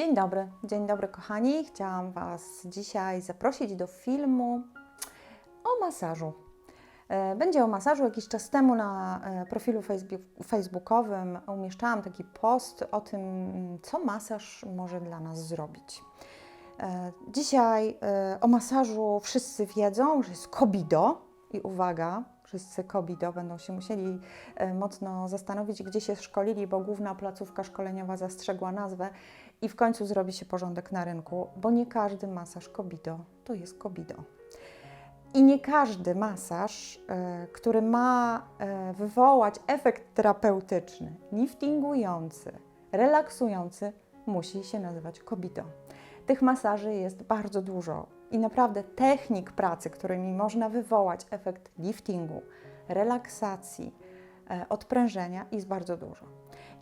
Dzień dobry, dzień dobry kochani. Chciałam Was dzisiaj zaprosić do filmu o masażu. E, Będzie o masażu. Jakiś czas temu na e, profilu facebookowym umieszczałam taki post o tym, co masaż może dla nas zrobić. E, Dzisiaj o masażu wszyscy wiedzą, że jest kobido i uwaga, wszyscy kobido będą się musieli e, mocno zastanowić, gdzie się szkolili, bo główna placówka szkoleniowa zastrzegła nazwę i w końcu zrobi się porządek na rynku, bo nie każdy masaż kobido to jest kobido. I nie każdy masaż, e, który ma e, wywołać efekt terapeutyczny, liftingujący, relaksujący, musi się nazywać kobido. Tych masaży jest bardzo dużo i naprawdę technik pracy, którymi można wywołać efekt liftingu, relaksacji, e, odprężenia jest bardzo dużo.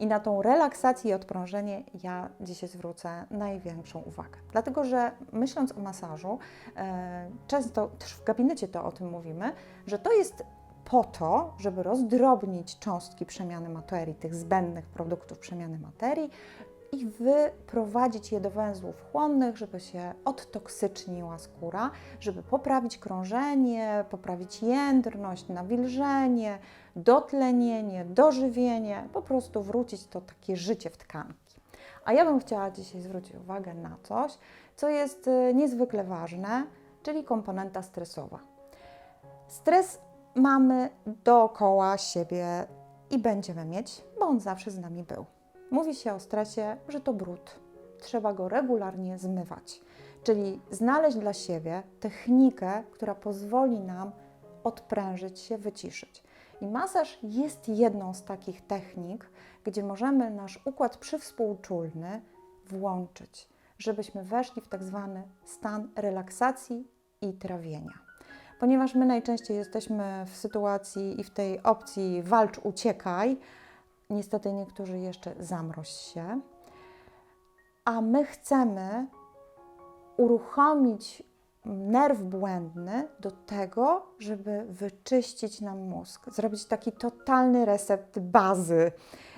I na tą relaksację i odprężenie ja dzisiaj zwrócę największą uwagę. Dlatego, że myśląc o masażu, e, często też w gabinecie to o tym mówimy, że to jest po to, żeby rozdrobnić cząstki przemiany materii, tych zbędnych produktów przemiany materii i wyprowadzić je do węzłów chłonnych, żeby się odtoksyczniła skóra, żeby poprawić krążenie, poprawić jędrność, nawilżenie, dotlenienie, dożywienie, po prostu wrócić to takie życie w tkanki. A ja bym chciała dzisiaj zwrócić uwagę na coś, co jest y, niezwykle ważne, czyli komponenta stresowa. Stres mamy dookoła siebie i będziemy mieć, bo on zawsze z nami był. Mówi się o stresie, że to brud. Trzeba go regularnie zmywać, czyli znaleźć dla siebie technikę, która pozwoli nam odprężyć się, wyciszyć. I masaż jest jedną z takich technik, gdzie możemy nasz układ przywspółczulny włączyć, żebyśmy weszli w tak zwany stan relaksacji i trawienia. Ponieważ my najczęściej jesteśmy w sytuacji i w tej opcji walcz, uciekaj, niestety niektórzy jeszcze zamroź się, a my chcemy uruchomić nerw błędny do tego, żeby wyczyścić nam mózg, zrobić taki totalny reset bazy,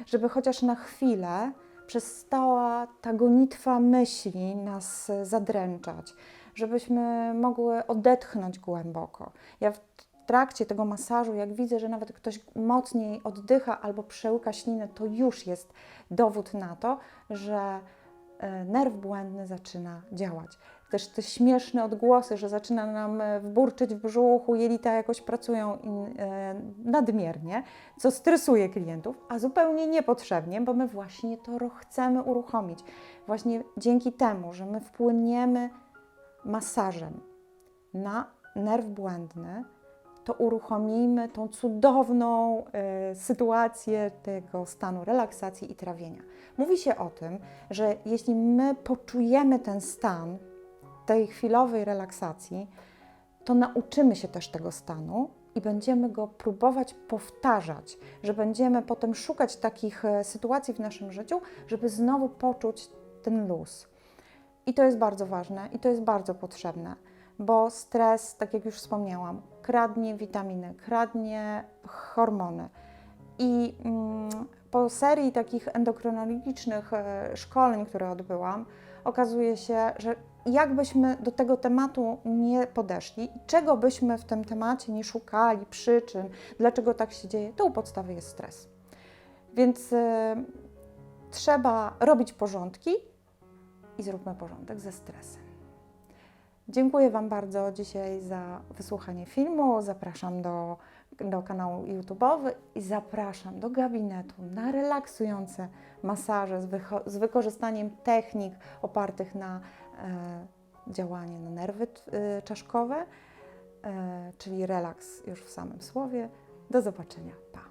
żeby chociaż na chwilę przestała ta gonitwa myśli nas zadręczać, żebyśmy mogły odetchnąć głęboko. Ja trakcie tego masażu, jak widzę, że nawet ktoś mocniej oddycha albo przełyka ślinę, to już jest dowód na to, że e, nerw błędny zaczyna działać. Też te śmieszne odgłosy, że zaczyna nam e, burczyć w brzuchu, jelita jakoś pracują e, nadmiernie, co stresuje klientów, a zupełnie niepotrzebnie, bo my właśnie to chcemy uruchomić. Właśnie dzięki temu, że my wpłyniemy masażem na nerw błędny, to uruchomimy tą cudowną e, sytuację tego stanu relaksacji i trawienia. Mówi się o tym, że jeśli my poczujemy ten stan tej chwilowej relaksacji, to nauczymy się też tego stanu i będziemy go próbować powtarzać, że będziemy potem szukać takich e, sytuacji w naszym życiu, żeby znowu poczuć ten luz. I to jest bardzo ważne i to jest bardzo potrzebne, bo stres, tak jak już wspomniałam, kradnie witaminy, kradnie hormony. I mm, po serii takich endokrynologicznych e, szkoleń, które odbyłam, okazuje się, że jakbyśmy do tego tematu nie podeszli, czego byśmy w tym temacie nie szukali, przyczyn, dlaczego tak się dzieje, to u podstawy jest stres. Więc e, trzeba robić porządki i zróbmy porządek ze stresem. Dziękuję Wam bardzo dzisiaj za wysłuchanie filmu. Zapraszam do, do kanału YouTube'owy i zapraszam do gabinetu na relaksujące masaże z, z wykorzystaniem technik opartych na e, działanie na nerwy e, czaszkowe, e, czyli relaks już w samym słowie. Do zobaczenia. Pa!